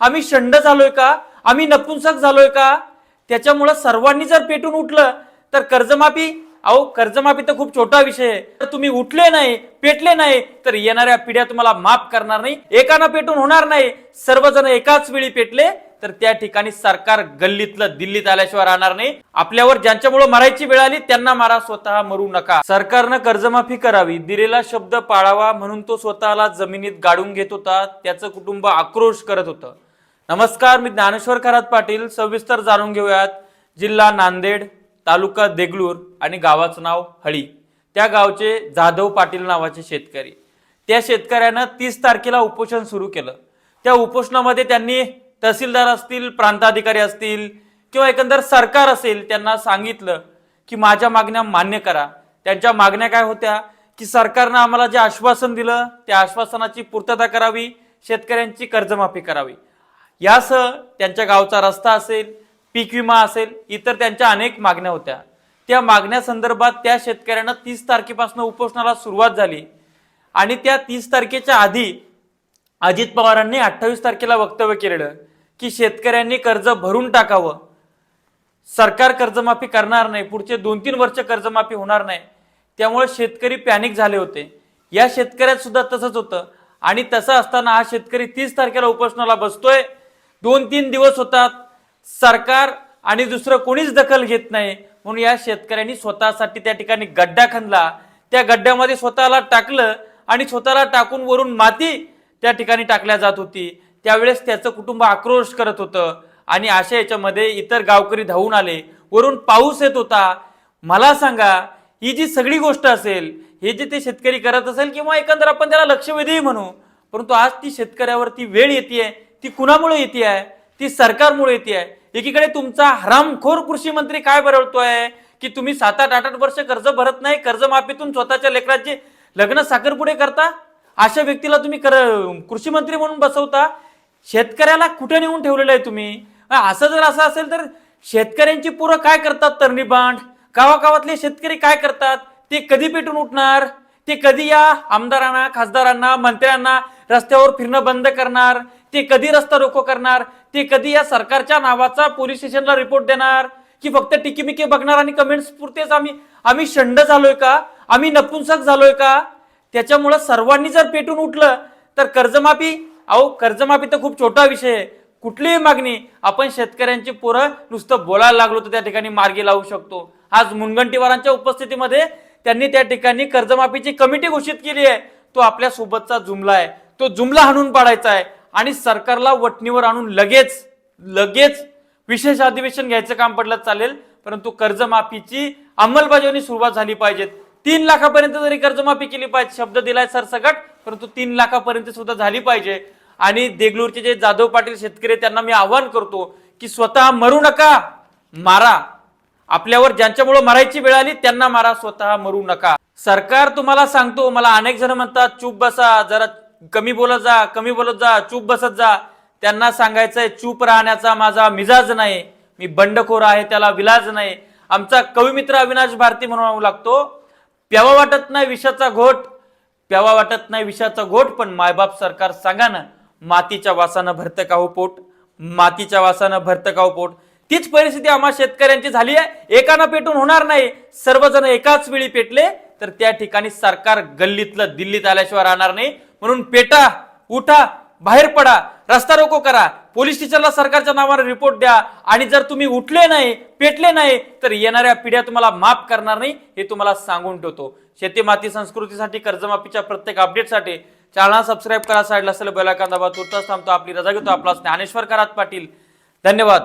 आम्ही शंड झालोय का? आम्ही नपुंसक झालोय का? त्याच्यामुळं सर्वांनी जर पेटून उठलं तर कर्जमाफी अहो कर्जमाफी तर खूप छोटा विषय आहे. तर तुम्ही उठले नाही पेटले नाही तर येणाऱ्या पिढ्या तुम्हाला माफ करणार नाही. एकानं पेटून होणार नाही. सर्वजण एकाच वेळी पेटले तर त्या ठिकाणी सरकार गल्लीतलं दिल्लीत आल्याशिवाय राहणार नाही. आपल्यावर ज्यांच्यामुळे मरायची वेळ आली त्यांना मारा स्वतः मरू नका. सरकारनं कर्जमाफी करावी. दिलेला शब्द पाळावा म्हणून तो स्वतःला जमिनीत गाडून घेत होता. त्याचं कुटुंब आक्रोश करत होतं. नमस्कार मी ज्ञानेश्वर खरात पाटील. सविस्तर जाणून घेऊयात. जिल्हा नांदेड तालुका देगलूर आणि गावाचं नाव हळी. त्या गावचे जाधव पाटील नावाचे शेतकरी. त्या शेतकऱ्यानं तीस तारखेला उपोषण सुरू केलं. त्या उपोषणामध्ये त्यांनी तहसीलदार असतील प्रांताधिकारी असतील किंवा एकंदर सरकार असेल त्यांना सांगितलं की माझ्या मागण्या मान्य करा. त्यांच्या मागण्या काय होत्या? की सरकारनं आम्हाला जे आश्वासन दिलं त्या आश्वासनाची पूर्तता करावी शेतकऱ्यांची कर्जमाफी करावी. यासह त्यांच्या गावचा रस्ता असेल पीक विमा असेल इतर त्यांच्या अनेक मागण्या होत्या. त्या मागण्यासंदर्भात त्या शेतकऱ्यांना तीस तारखेपासून उपोषणाला सुरुवात झाली आणि त्या तीस तारखेच्या आधी अजित पवारांनी अठ्ठावीस तारखेला वक्तव्य केलेलं की शेतकऱ्यांनी कर्ज भरून टाकावं. सरकार कर्जमाफी करणार नाही पुढचे दोन तीन वर्ष कर्जमाफी होणार नाही. त्यामुळे शेतकरी पॅनिक झाले होते. या शेतकऱ्यात सुद्धा तसंच होतं आणि तसं असताना हा शेतकरी तीस तारखेला उपोषणाला बसतोय. दोन तीन दिवस होतात. सरकार आणि दुसरं कोणीच दखल घेत नाही. म्हणून या शेतकऱ्यांनी स्वतःसाठी त्या ठिकाणी गड्डा खणला त्या गड्ड्यामध्ये स्वतःला टाकलं आणि स्वतःला टाकून वरून माती त्या ठिकाणी टाकल्या जात होती. त्यावेळेस त्याचं कुटुंब आक्रोश करत होतं आणि अशा याच्यामध्ये इतर गावकरी धावून आले. वरून पाऊस येत होता. मला सांगा ही जी सगळी गोष्ट असेल हे जे ते शेतकरी करत असेल किंवा एकंदर आपण त्याला लक्षवेधी म्हणू परंतु आज ती शेतकऱ्यावरती वेळ येते ती कुणामुळे येते आहे? ती सरकारमुळे येते आहे. एकीकडे तुमचा हरामखोर कृषी मंत्री काय बरळतोय की तुम्ही सात आठ आठ आठ वर्ष कर्ज भरत नाही कर्जमाफीतून स्वतःच्या लेकराचे लग्न साखरपुडे करता? अशा व्यक्तीला तुम्ही कर कृषी मंत्री म्हणून बसवता? शेतकऱ्याला कुठे नेऊन ठेवलेलं आहे तुम्ही? असं जर असं असेल तर शेतकऱ्यांची पुरं काय करतात तरणीबांड गावागावातले शेतकरी काय करतात? ते कधी पेटून उठणार? ते कधी या आमदारांना खासदारांना मंत्र्यांना रस्त्यावर फिरणं बंद करणार? ते कधी रस्ता रोको करणार? ते कधी या सरकारच्या नावाचा पोलीस स्टेशनला रिपोर्ट देणार? की फक्त टिकीमिकी बघणार आणि कमेंट्स पुरतेच आम्ही आम्ही शंड झालोय का? आम्ही नपुंसक झालोय का? त्याच्यामुळं सर्वांनी जर पेटून उठलं तर कर्जमाफी अहो कर्जमाफी तर खूप छोटा विषय आहे. कुठलीही मागणी आपण शेतकऱ्यांची पोरं नुसतं बोलायला लागलो तर त्या ठिकाणी मार्गी लावू शकतो. आज मुनगंटीवारांच्या उपस्थितीमध्ये त्यांनी त्या ठिकाणी कर्जमाफीची कमिटी घोषित केली आहे. तो आपल्या सोबतचा जुमला आहे. तो जुमला हाणून पाडायचा आहे. आणि सरकारला वटणीवर आणून लगेच लगेच विशेष अधिवेशन घ्यायचं काम पडलं चालेल परंतु कर्जमाफीची अंमलबजावणी सुरुवात झाली पाहिजे तीन लाखापर्यंत जरी कर्जमाफी केली पाहिजे शब्द दिलाय सरसकट परंतु तीन लाखापर्यंत सुद्धा झाली पाहिजे. आणि देगलूरचे जे जाधव पाटील शेतकरी त्यांना मी आवाहन करतो की स्वतः मरू नका मारा. आपल्यावर ज्यांच्यामुळे मरायची वेळ आली त्यांना मारा स्वतः मरू नका. सरकार तुम्हाला सांगतो मला अनेक जण म्हणतात चूप बसा जरा कमी बोलत जा कमी बोलत जा चूप बसत जा. त्यांना सांगायचंय चूप राहण्याचा माझा मिजाज नाही. मी बंडखोर आहे त्याला विलाज नाही. आमचा कविमित्र अविनाश भारती म्हणून लागतो. प्यावा वाटत नाही विषाचा घोट. प्यावा वाटत नाही विषाचा घोट पण मायबाप सरकार सांगा ना मातीच्या वासानं भरतं का हो पोट? मातीच्या वासानं भरतं का हो पोट? तीच परिस्थिती आम्हा शेतकऱ्यांची झाली आहे. एकानं पेटून होणार नाही. सर्वजण एकाच वेळी पेटले. तर त्या ठिकाणी सरकार गल्लीतलं दिल्लीत आल्याशिवाय राहणार नाही. म्हणून पेटा उठा बाहेर पडा रस्ता रोको करा. पोलीस स्टेशनला सरकारच्या नावावर रिपोर्ट द्या. आणि जर तुम्ही उठले नाही पेटले नाही तर येणाऱ्या पिढ्या तुम्हाला माफ करणार नाही हे तुम्हाला सांगून ठेवतो. शेती माती संस्कृतीसाठी कर्जमाफीच्या प्रत्येक अपडेटसाठी चॅनल सबस्क्राईब करा साईडला असलेलं बेलाकांदाबाद दाबा तुर्तास थांबतो. आपली रजा घेतो. आपला ज्ञानेश्वर करात पाटील. धन्यवाद.